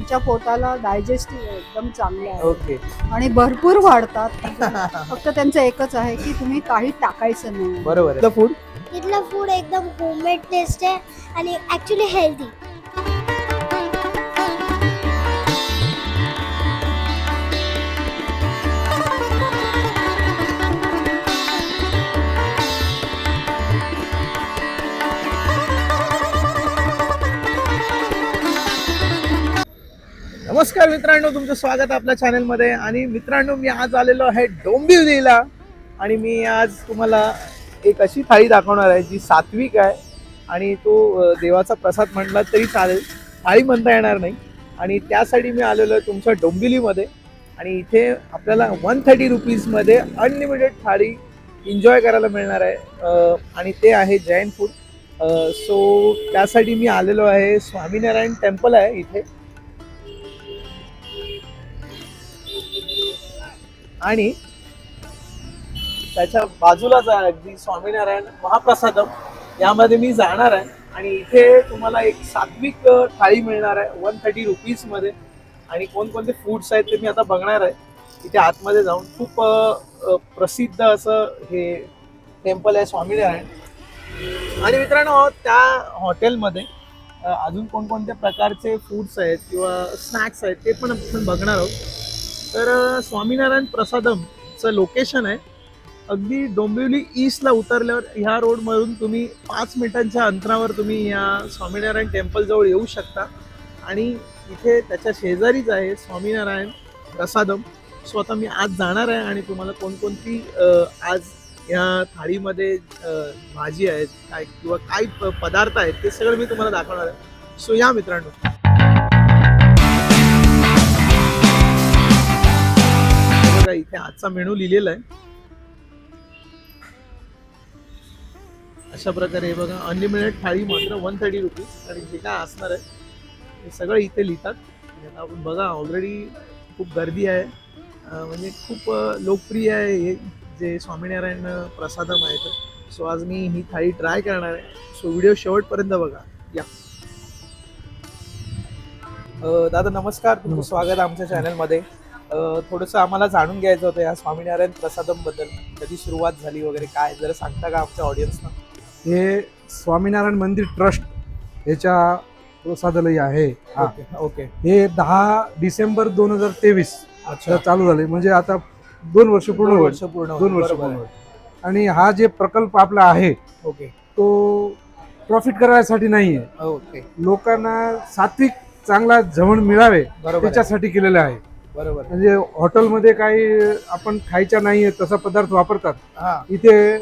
तुमच्या पोटाला डायजेस्टिव्ह एकदम चांगलं आहे. ओके. आणि भरपूर वाढतात. फक्त त्यांचं एकच आहे की तुम्ही काही टाकायचं नाही. बरोबर आहे. फूड इथलं फूड एकदम होममेड टेस्ट आहे आणि ॲक्च्युली हेल्दी नमस्कार मित्रांनो तुमचं स्वागत आपल्या चॅनलमध्ये आणि मित्रांनो मी आज आलेलो आहे डोंबिवलीला. आणि मी आज तुम्हाला एक अशी थाळी दाखवणार आहे जी सात्विक आहे. आणि तो देवाचा प्रसाद म्हटला तरी चालेल. थाळी म्हणता येणार नाही. आणि त्यासाठी मी आलेलो आहे तुमच्या डोंबिवलीमध्ये. आणि इथे आपल्याला वन थर्टी रुपीजमध्ये अनलिमिटेड थाळी एन्जॉय करायला मिळणार आहे. आणि ते आहे जैन फूड सो त्यासाठी मी आलेलो आहे. स्वामीनारायण टेम्पल आहे इथे. आणि त्याच्या बाजूलाच जा अगदी स्वामीनारायण महाप्रसादम. यामध्ये मी जाणार आहे. आणि इथे तुम्हाला एक सात्विक थाळी मिळणार आहे. वन थर्टी रुपीजमध्ये आणि कोणकोणते फूड्स आहेत ते मी आता बघणार आहे. इथे आतमध्ये जाऊन खूप प्रसिद्ध असं हे टेम्पल आहे स्वामीनारायण. आणि मित्रांनो त्या हॉटेलमध्ये अजून कोणकोणत्या प्रकारचे फूड्स आहेत किंवा स्नॅक्स आहेत ते पण आपण बघणार आहोत. तर स्वामीनारायण प्रसादमचं लोकेशन आहे. अगदी डोंबिवली ईस्टला उतरल्यावर ह्या रोडमधून तुम्ही पाच मिनिटांच्या अंतरावर तुम्ही या स्वामीनारायण टेम्पलजवळ येऊ शकता. आणि इथे त्याच्या शेजारीच आहे स्वामीनारायण प्रसादम. सो आता मी आज जाणार आहे आणि तुम्हाला कोणकोणती आज या थाळीमध्ये भाजी आहेत काय किंवा काय प- पदार्थ आहेत ते सगळं मी तुम्हाला दाखवणार आहे. सो या मित्रांनो. हे बघा इथे आजचा मेनू लिहिलेला आहे. अशा प्रकारे हे बघा अनलिमिटेड थाळी मात्र वन थर्टी रुपीज आणि जे काय असणार आहे? हे सगळं इथे लिहितात. आपण बघा ऑलरेडी खूप गर्दी आहे. म्हणजे खूप लोकप्रिय आहे हे जे स्वामीनारायण प्रसादम आहे तर सो आज मी ही थाळी ट्राय करणार आहे. सो व्हिडिओ शेवटपर्यंत बघा. या. दादा नमस्कार. तुमचं स्वागत आहे आमच्या चॅनलमध्ये थोडंसं आम्हाला जाणून घ्यायचं होतं या स्वामीनारायण प्रसादमबद्दल कधी सुरुवात झाली वगैरे काय? जरा सांगता का आमच्या ऑडियन्सना हे स्वामीनारायण मंदिर ट्रस्ट याच्या प्रसादालय आहे. हा. Okay okay. हे दहा डिसेंबर दोन हजार तेवीस अच्छा. चालू झाले. म्हणजे आता दोन वर्ष पूर्ण होईल. वर्ष पूर्ण दोन वर्ष बरोबर पूर्ण आहे. होईल. आणि हा जे प्रकल्प आपला आहे ओके. तो प्रॉफिट करायसाठी नाही आहे ओके. लोकांना सात्विक चांगला जेवण मिळावे बरोबर आहे. त्याच्यासाठी केलेलं आहे. बरोबर. म्हणजे हॉटेलमध्ये काही आपण खायच्या नाहीये तसा पदार्थ वापरतात. हा. इथे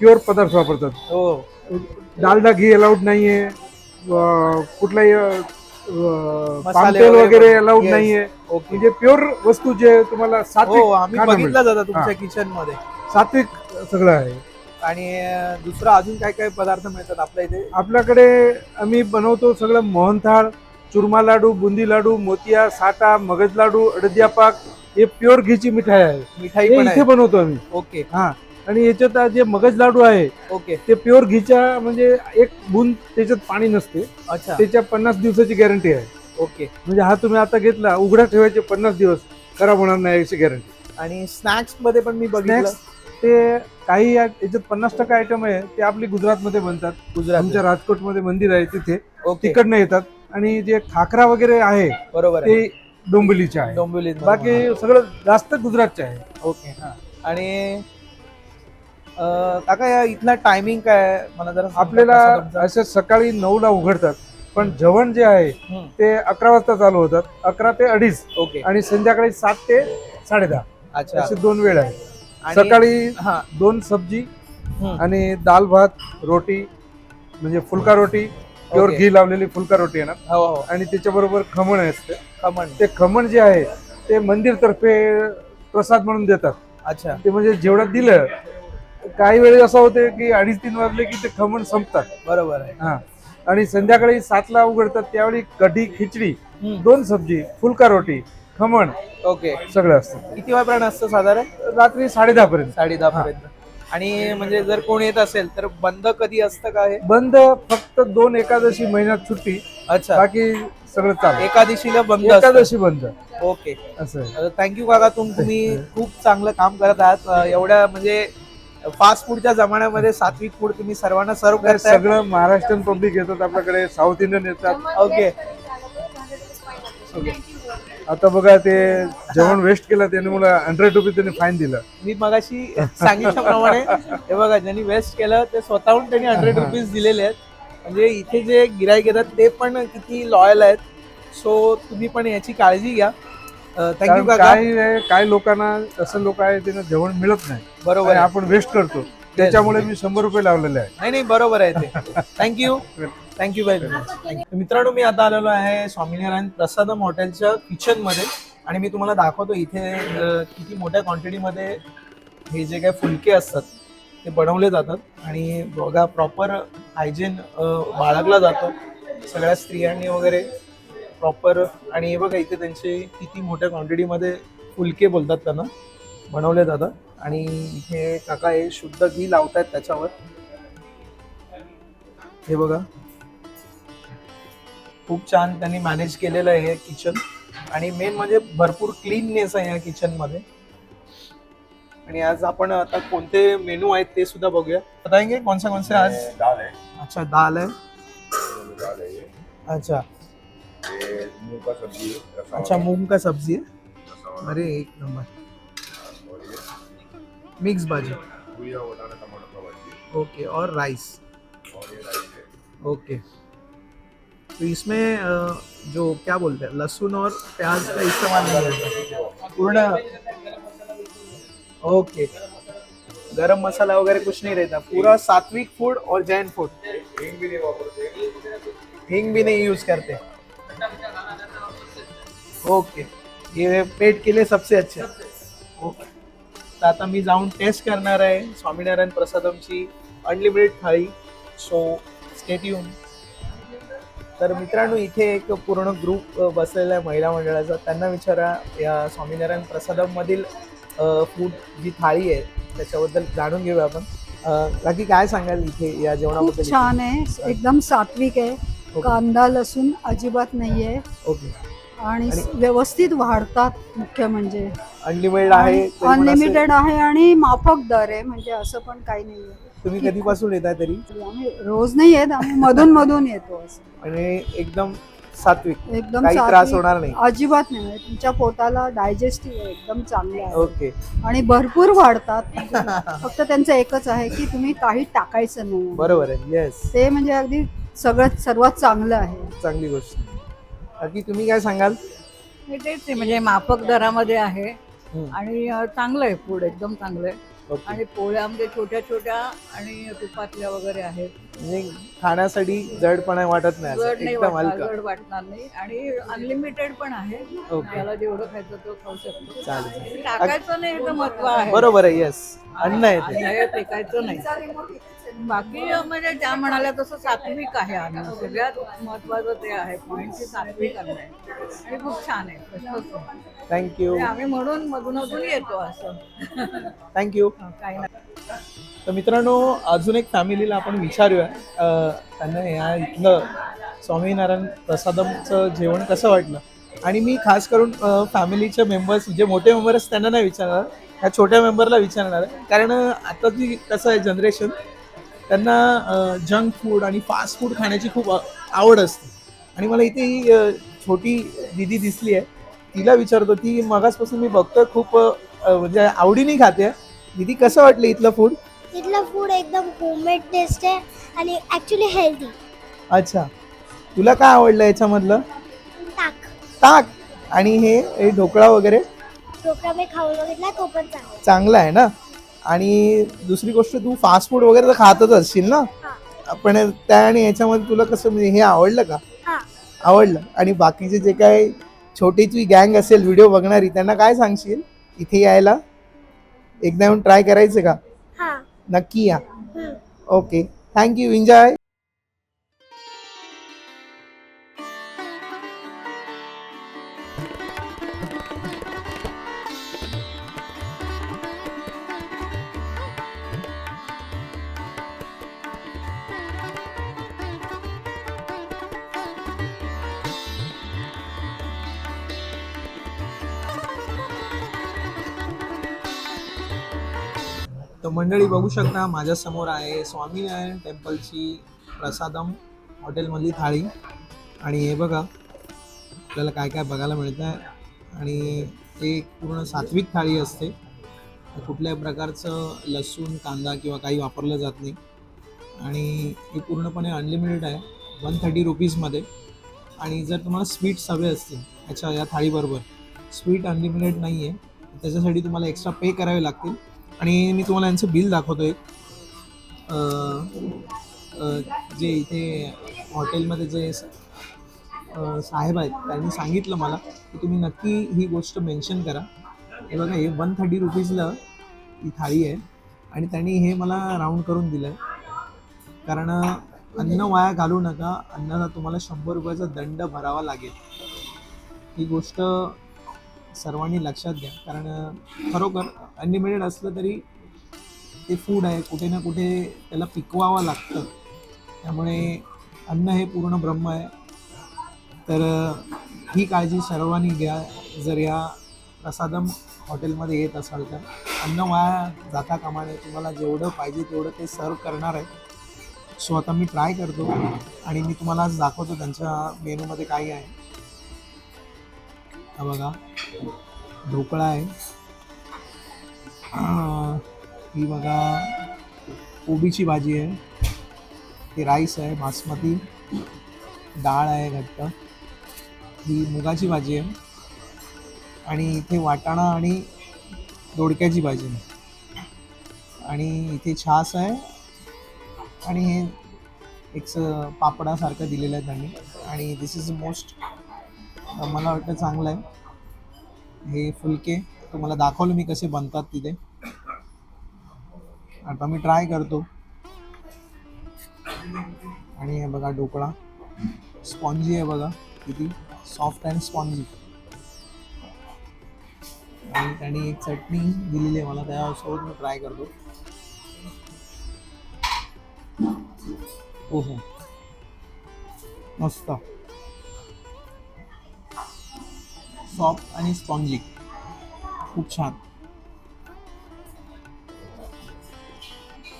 प्युअर पदार्थ वापरतात. हो. डालडा घी अलाउड नाहीये कुठलाही वगैरे अलाउड. नाहीये. म्हणजे प्युअर वस्तू जे तुम्हाला सात्विक बघितलं जातं हा. तुमच्या किचनमध्ये सात्विक सगळं आहे. आणि दुसरं अजून काय काय पदार्थ मिळतात आपल्या इथे? आपल्याकडे आम्ही बनवतो सगळं मोहनथाळ चुरमा लाडू बुंदी लाडू मोतिया साटा मगज लाडू अडदिया पाक हे प्युअर घीची मिठाई आहे. मिठाई हे पण इथे आहे. बनवतो आम्ही. ओके. हा. आणि याच्यात आज जे मगज लाडू आहे ओके. ते प्युअर घीच्या म्हणजे एक बूंद त्याच्यात पाणी नसते. अच्छा. त्याच्या पन्नास दिवसाची गॅरंटी आहे. ओके. म्हणजे हा तुम्ही आता घेतला उघडा ठेवायचे पन्नास दिवस खराब होणार नाही याची गॅरंटी. आणि स्नॅक्समध्ये पण मी बघितलं. ते काही या- याच्यात पन्नास टक्का आयटम आहे ते आपली गुजरातमध्ये बनतात. गुजरात आमच्या राजकोटमध्ये मंदिर आहे तिथे. ओके. तिकडनं येतात. आणि जे खाकरा वगैरे आहे बरोबर ते डोंबिवलीचे आहे. डोंबिवलीत बाकी सगळं जास्त गुजरातचे आहे. ओके आणि अं, काका या इथला टायमिंग काय आहे? मला जरा आपल्याला कसं तुमचं? असे सकाळी नऊला उघडतात पण जेवण जे आहे ते अकरा वाजता चालू होतात. अकरा ते अडीच. ओके. आणि संध्याकाळी सात ते साडेदहा. अच्छा. असे दोन वेळ आहे. आणि- सकाळी हा. दोन सब्जी आणि दाल भात रोटी म्हणजे फुलका रोटी ओके. घी लावलेली फुलका रोटी येणार हो हो. आणि त्याच्याबरोबर खमण असते. खमण. ते खमण जे आहे ते मंदिर तर्फे प्रसाद म्हणून देतात. अच्छा. ते म्हणजे जेवढं दिलं काही वेळेस असं होते की अडीच तीन वाजले की ते खमण संपतात. बरोबर आहे. हा. आणि संध्याकाळी सातला उघडतात त्यावेळी कढी खिचडी हम्म, दोन सब्जी फुलका रोटी खमण ओके सगळं असतं. किती वाजपर्यंत असतं साधारण? रात्री साडेदहा पर्यंत साडे दहा पर्यंत आणि म्हणजे जर कोण येत असेल तर बंद कधी असतं का हे? बंद फक्त दोन एकादशी महिन्यात सुट्टी. अच्छा. बाकी सगळं चालू. एकादशीला बंद असतं. एकादशी बंद. ओके. असं आहे. थँक्यू काका तुम तुम्ही खूप चांगलं काम करत आहात. अं, एवढ्या म्हणजे फास्ट फूडच्या जमान्यामध्ये सात्विक फूड तुम्ही सर्वांना सर्व तर करताय. सगळं महाराष्ट्रीयन पब्लिक येतात आपल्याकडे साऊथ इंडियन येतात. ओके आता बघा ते जेवण वेस्ट केलं त्याने मला हंड्रेड रुपीज त्यांनी फाईन दिलं. मी मगाशी सांगितल्याप्रमाणे हे बघा ज्यांनी वेस्ट केलं ते स्वतःहून त्यांनी हंड्रेड रुपीज दिलेले आहेत. म्हणजे इथे जे गिराईक येतात ते पण किती लॉयल आहेत. सो तुम्ही पण याची काळजी घ्या. थँक्यू आहे, काही लोकांना असं लोक आहे त्यांना जेवण मिळत नाही. बरोबर. आपण वेस्ट करतो. त्याच्यामुळे मी शंभर रुपये लावलेले आहे. नाही नाही बरोबर आहे ते. थँक्यू थँक्यू व्हेरी मच मित्रांनो मी आता आलेलो आहे स्वामीनारायण प्रसादम हॉटेलच्या किचनमध्ये आणि मी तुम्हाला दाखवतो इथे किती मोठ्या क्वांटिटीमध्ये हे जे काही फुलके असतात ते बनवले जातात आणि बघा प्रॉपर हायजीन बाळगला जातो. सगळ्या स्त्रियांनी वगैरे प्रॉपर आणि हे बघा इथे त्यांचे किती मोठ्या क्वांटिटीमध्ये फुलके बोलतात त्यांना. बनवले जातात आणि इथे काका हे शुद्ध घी लावतात त्याच्यावर. हे बघा. खूप छान त्यांनी मॅनेज केलेलं आहे हे किचन आणि मेन म्हणजे भरपूर क्लीननेस आहे या किचनमध्ये. आणि आज आपण आता कोणते मेनू आहेत ते सुद्धा बघूया. बताएंगे कौन सा कौन से आज दाल है अच्छा दाल है दाल है ये अच्छा. ये मूंग का सब्जी है अच्छा मूंग का सब्जी है अरे एक नंबर. मिक्स भाजी भुजिया बनाना टमाटर का भाजी ओके और राइस। और ये राइस है। ओके। तो इसमें जो क्या बोलते हैं लहसुन और प्याज का इस्तेमाल नहीं होता। पूर्ण। ओके। गरम मसाला वगैरह कुछ नहीं रहता। पूरा सात्विक फ़ूड और जैन फ़ूड हींग भी नहीं वापरते। हींग भी नहीं यूज़ करते। ओके। ये पेट के लिए सबसे अच्छा ओके। तर आता मी जाऊन टेस्ट करणार आहे. स्वामीनारायण प्रसादमची अनलिमिटेड थाळी. सो स्टेट येऊन तर मित्रांनो इथे एक पूर्ण ग्रुप बसलेला आहे महिला मंडळाचा. त्यांना विचारा या स्वामीनारायण प्रसादम मधील फूड जी थाळी आहे त्याच्याबद्दल जाणून घेऊया आपण. बाकी काय सांगाल इथे या जेवणाबद्दल छान आहे. एकदम सात्विक आहे. कांदा लसूण अजिबात नाहीये. ओके आणि व्यवस्थित वाढतात मुख्य म्हणजे. अनलिमिटेड आहे अनलिमिटेड आहे आणि माफक दर आहे म्हणजे असं पण काही नाहीये. तुम्ही कधीपासून येताय तरी? आम्ही रोज नाही येत आम्ही मधून मधून येतो असं. आणि एकदम सात्विक. एकदम काही त्रास सात्विक. होणार नाही. अजिबात नाही. म्हणजे तुमच्या पोटाला डायजेस्टिव्ह आहे एकदम चांगलं आहे. ओके. आणि भरपूर वाढतात. फक्त त्यांचं एकच आहे की तुम्ही काही टाकायचं नाही. बरोबर आहे. येस ते म्हणजे अगदी सगळ्यात सर्वात चांगलं आहे. चांगली गोष्ट. बाकी तुम्ही काय सांगाल? हे तेच आहे म्हणजे माफक दरामध्ये आहे. हम्म. आणि अ, चांगलं आहे फूड एकदम चांगलं आहे. ओके. आणि पोळ्या म्हणजे छोट्या छोट्या आणि तुपातल्या वगैरे आहेत. म्हणजे खाण्यासाठी जडपणा वाटत नाही असं. जड नाही एकदम वाटणार हलका. जड वाटणार नाही. आणि अनलिमिटेड पण आहे. ओके. त्याला जेवढं खायचं तो खाऊ शकतो. चालेल. टाकायचं नाही हे तर महत्त्व आहे. बरोबर आहे येस अन्न आहे आणि हे फेकायचं नाही. बाकी म्हणजे त्या म्हणाल्या तसं सात्विक आहे अन्न सगळ्यात महत्वाचं ते आहे. पॉईंट की सात्विक अन्न आहे. आणि खूप छान आहे. थँक्यू आम्ही म्हणून मधून मधून येतो असं. थँक्यू काही नाही. तर मित्रांनो अजून एक फॅमिलीला आपण विचारूया. त्यांना या इथलं स्वामीनारायण प्रसादमचं जेवण कसं वाटलं? आणि मी खास करून फॅमिलीचे मेंबर्स जे मोठे मेंबर्स त्यांना नाही विचारणार. ह्या छोट्या मेंबरला विचारणार कारण आता जी कसं आहे जनरेशन त्यांना जंक फूड आणि फास्ट फूड खाण्याची खूप आवड असते. आणि मला इथे ही छोटी दिदी दिसली आहे तिला विचारतो ती मगासपासून मी बघतोय खूप म्हणजे आवडीने खाते. दिदी कसं वाटलं इथलं फूड इथलं फूड एकदम होममेड टेस्ट आहे आणि ॲक्च्युली हेल्दी अच्छा. तुला काय आवडलं याच्यामधलं? ताक. ताक. आणि हे हे ढोकळा वगैरे? ढोकळा मी खाऊन बघितला तो पण चांगला चांगला आहे ना? आणि दुसरी गोष्ट तू फास्ट फूड वगैरे तर खातच असशील ना. पण त्या आणि याच्यामध्ये तुला कसं म्हणजे हे आवडलं का? आवडलं. आणि बाकीचे जे काय छोटीची गँग असेल व्हिडिओ बघणारी त्यांना काय सांगशील? इथे यायला? एकदा येऊन ट्राय करायचं का? हा. नक्की या. ओके थँक्यू एन्जॉय तर मंडळी बघू शकता माझ्यासमोर आहे स्वामीनारायण टेम्पलची प्रसादम हॉटेलमधली थाळी. आणि हे बघा आपल्याला काय काय बघायला मिळतं आहे आणि ते एक पूर्ण सात्विक थाळी असते. कुठल्याही प्रकारचं लसूण कांदा किंवा काही वापरलं जात नाही. आणि हे पूर्णपणे अनलिमिटेड आहे वन थर्टी रुपीजमध्ये आणि जर तुम्हाला स्वीट्स हवे असतील ह्याच्या या थाळीबरोबर. स्वीट अनलिमिटेड नाही आहे त्याच्यासाठी तुम्हाला एक्स्ट्रा पे करावे लागतील. आणि मी तुम्हाला यांचं बिल दाखवतो एक जे इथे हॉटेलमध्ये जे साहेब आहेत त्यांनी सांगितलं मला की तुम्ही नक्की ही गोष्ट मेन्शन करा. हे बघा हे वन थर्टी रुपीजला ही थाळी आहे आणि त्यांनी हे मला राऊंड करून दिलं आहे कारण अन्न वाया घालू नका. अन्नाला तुम्हाला शंभर रुपयाचा दंड भरावा लागेल. ही गोष्ट सर्वांनी लक्षात घ्या. कारण खरोखर अनलिमिटेड असलं तरी ते फूड आहे कुठे ना कुठे त्याला पिकवावं लागतं. त्यामुळे अन्न हे पूर्ण ब्रह्म आहे. तर ही काळजी सर्वांनी घ्या. जर या प्रसादम हॉटेलमध्ये येत असाल तर अन्न वाया जाता कामा नये. तुम्हाला जेवढं पाहिजे तेवढं ते सर्व करणार आहे. सो आता मी ट्राय करतो आणि मी तुम्हाला आज दाखवतो. त्यांच्या मेनूमध्ये काय आहे. हा बघा. ढोकळा आहे. ही बघा कोबीची भाजी आहे. ही राईस आहे बासमती. डाळ आहे घट्ट. ही मुगाची भाजी आहे. आणि इथे वाटाणा आणि दोडक्याची भाजी आहे. आणि इथे छास आहे. आणि हे एक पापडासारखं दिलेलं आहे त्यांनी. आणि दिस इज मोस्ट मला वाटतं चांगलं आहे. हे फुलके तुम्हाला दाखवलं मी कसे बनतात तिथे. आता मी ट्राय करतो. आणि हे बघा ढोकळा. स्पॉन्जी आहे बघा. किती सॉफ्ट अँड स्पॉन्जी आणि त्यांनी एक चटणी दिलेली आहे मला त्यासोबत मी ट्राय करतो. हो हो. मस्त. सॉफ्ट आणि स्पॉन्जी. खूप छान.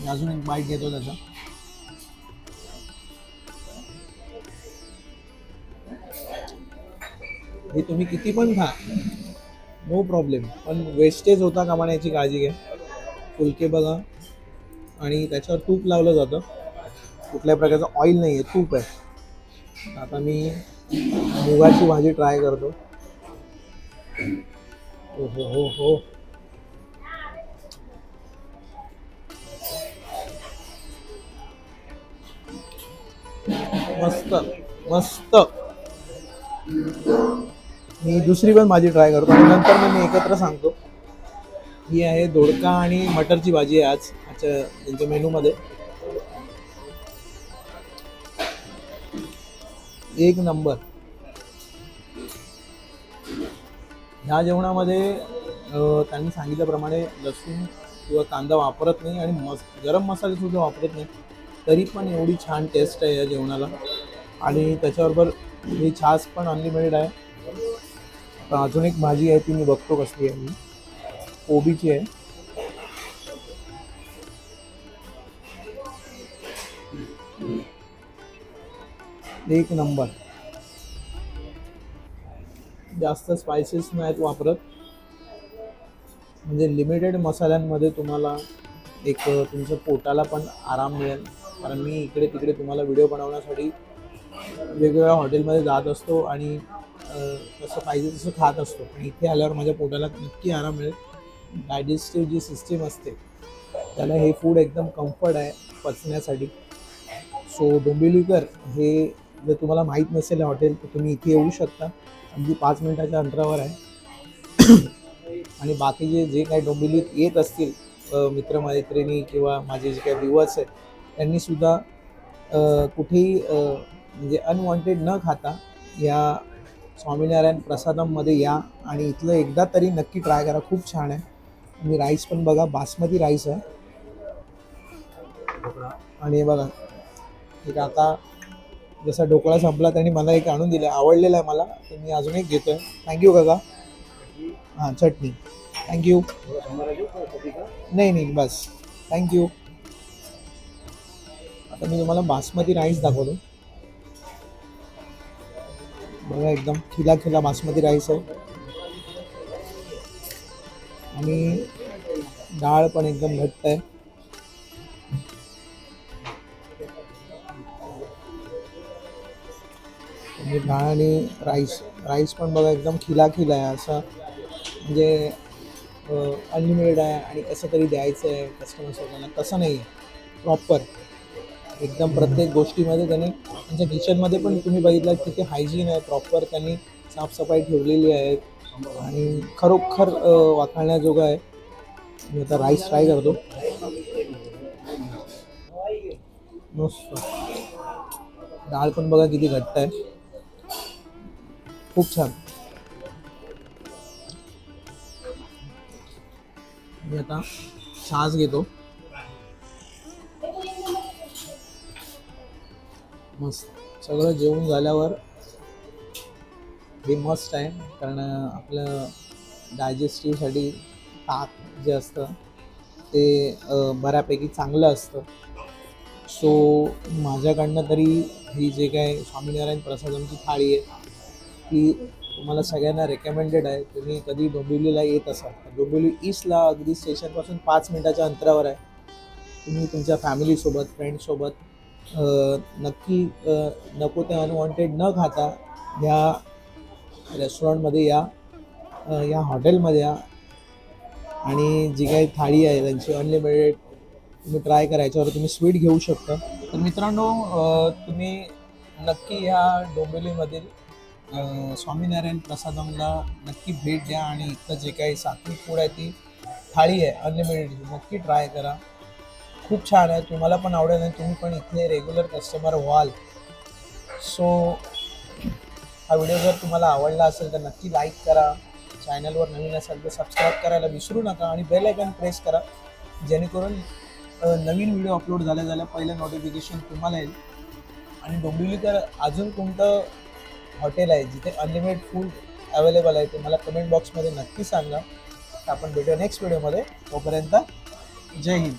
मी अजून एक बाईट घेतो त्याचा. हे तुम्ही किती पण खा. नो प्रॉब्लेम पण वेस्टेज होता का म्हणा याची काळजी घ्या. फुलके बघा. आणि त्याच्यावर तूप लावलं जातं. कुठल्या प्रकारचं ऑइल नाही आहे तूप आहे. आता मी मुगाची भाजी ट्राय करतो. हो हो हो हो मस्त मस्त. मी दुसरी पण भाजी ट्राय करतो आणि नंतर मग मी एकत्र सांगतो. ही आहे दोडका आणि मटरची भाजी आहे आज आजच्या त्यांच्या मेनूमध्ये. एक नंबर. ह्या जेवणामध्ये त्यांनी सांगितल्याप्रमाणे लसूण किंवा कांदा वापरत नाही आणि मस गरम मसालेसुद्धा वापरत नाही. तरी पण एवढी छान टेस्ट आहे या जेवणाला. आणि त्याच्याबरोबर ही छास पण अनलिमिटेड आहे. अजून एक भाजी आहे ती मी बघतो कसली आहे मी. कोबीची आहे. एक नंबर. जास्त स्पायसेस नाहीत वापरत. म्हणजे लिमिटेड मसाल्यांमध्ये तुम्हाला एक तुमच्या पोटाला पण आराम मिळेल. कारण मी इकडे तिकडे तुम्हाला व्हिडिओ बनवण्यासाठी वेगवेगळ्या हॉटेलमध्ये जात असतो आणि तसं कसं पाहिजे तसं खात असतो. पण इथे आल्यावर माझ्या पोटाला नक्की आराम मिळेल. डायजेस्टिव्ह जी सिस्टीम असते त्याला हे फूड एकदम कम्फर्ट आहे पचण्यासाठी. सो डोंबिवलीकर हे जर तुम्हाला माहीत नसेल हॉटेल तर तुम्ही इथे येऊ शकता. अगदी पाच मिनिटाच्या अंतरावर आहे. आणि बाकीचे जे काही डोंबिवलीत येत असतील मित्रमैत्रिणी किंवा माझे जे काही व्ह्युअर्स आहेत त्यांनी सुद्धा अ, कुठेही म्हणजे अनवॉन्टेड न खाता या स्वामीनारायण प्रसादममध्ये या आणि इथलं एकदा तरी नक्की ट्राय करा. खूप छान आहे. आणि राईस पण बघा बासमती राईस आहे. आणि हे बघा एक आता जसा ढोकळा संपला त्यांनी मला एक आणून दिलं. आवडलेलं आहे मला. तर मी अजून एक घेतोय. थँक्यू काका. हां चटणी. थँक्यू नाही नाही बस. थँक्यू आता मी तुम्हाला बासमती राईस दाखवतो. बघा एकदम खिला खिला बासमती राईस आहे. आणि डाळ पण एकदम घट्ट आहे. म्हणजे डाळ आणि राईस राईस पण बघा एकदम खिला खिला आहे. असं म्हणजे अनलिमिटेड आहे आणि कसं तरी द्यायचं आहे कस्टमर्स लोकांना तसं नाही आहे. प्रॉपर एकदम प्रत्येक गोष्टीमध्ये त्यांनी म्हणजे त्यांच्या किचनमध्ये पण तुम्ही बघितलं किती हायजीन आहे. प्रॉपर त्यांनी साफसफाई ठेवलेली आहे. आणि खरोखर वाखाळण्याजोगं आहे. मी आता राईस ट्राय करतो. मस्त. डाळ पण बघा किती घट्ट आहे. खूप छान. मी आता छास घेतो. मस्त. सगळं जेवण झाल्यावर हे मस्त आहे कारण आपलं डायजेस्टिव्हसाठी ताक जे असतं ते बऱ्यापैकी चांगलं असतं. सो माझ्याकडनं तरी ही जे काय स्वामीनारायण प्रसादमची थाळी आहे की तुम्हाला सगळ्यांना रेकमेंडेड आहे. तुम्ही कधी डोंबिवलीला येत असाल. डोंबिवली ईस्टला अगदी स्टेशनपासून पाच मिनिटाच्या अंतरावर आहे. तुम्ही तुमच्या फॅमिलीसोबत फ्रेंडसोबत नक्की नको ते अनवॉन्टेड न खाता या रेस्टॉरंटमध्ये या या हॉटेलमध्ये या. आणि जी काही थाळी आहे त्यांची अनलिमिटेड तुम्ही ट्राय करायच्यावर तुम्ही स्वीट घेऊ शकता. तर मित्रांनो तुम्ही नक्की ह्या डोंबिवलीमधील स्वामीनारायण प्रसादमला नक्की भेट द्या आणि इथं जे काही सात्विक फूड आहे ती थाळी आहे अनलिमिटेड नक्की ट्राय करा. खूप छान आहे. तुम्हाला पण आवडेल आणि तुम्ही पण इथले रेग्युलर कस्टमर व्हाल. सो हा व्हिडिओ जर तुम्हाला आवडला असेल तर नक्की लाईक करा. चॅनलवर नवीन असाल तर सबस्क्राईब करायला विसरू नका आणि बेल आयकन प्रेस करा. जेणेकरून नवीन व्हिडिओ अपलोड झाल्या झाल्या पहिलं नोटिफिकेशन तुम्हाला येईल. आणि डोंबिवलीकर अजून कोणतं हॉटेल आहे जिथे अनलिमिटेड फूड अवेलेबल आहे ते मला कमेंट बॉक्समध्ये नक्की सांगा. आपण भेटूया नेक्स्ट व्हिडिओमध्ये तोपर्यंत जय हिंद.